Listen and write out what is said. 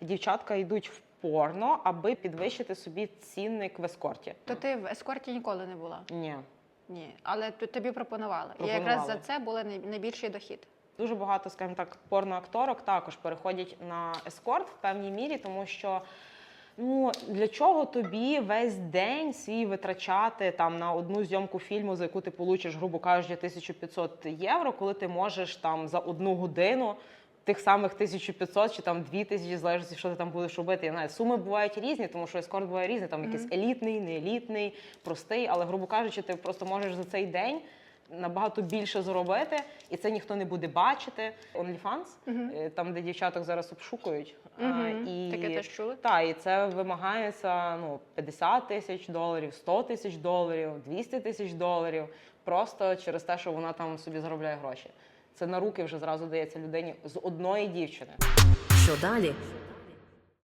дівчатка йдуть в порно, аби підвищити собі цінник в ескорті. То ти в ескорті ніколи не була? Ні. Ні. Але тобі пропонували. І якраз за це був найбільший дохід. Дуже багато, скажімо так, порноакторок також переходять на ескорт в певній мірі, тому що ну для чого тобі весь день свій витрачати там на одну зйомку фільму, за яку ти получиш, грубо кажучи, 1500 євро, коли ти можеш там за одну годину. Тих самих 1500 чи там 2000, залежить, що ти там будеш робити. Я знаю, суми бувають різні, тому що ескорт буває різний. Там якийсь елітний, не елітний, простий. Але, грубо кажучи, ти просто можеш за цей день набагато більше заробити, і це ніхто не буде бачити. OnlyFans, е, там, де дівчаток зараз обшукують. а, і... Таке теж чули? Так, і це вимагається ну, 50 тисяч доларів, 100 тисяч доларів, 200 тисяч доларів, просто через те, що вона там собі заробляє гроші. Це на руки вже зразу дається людині з одної дівчини. Що далі?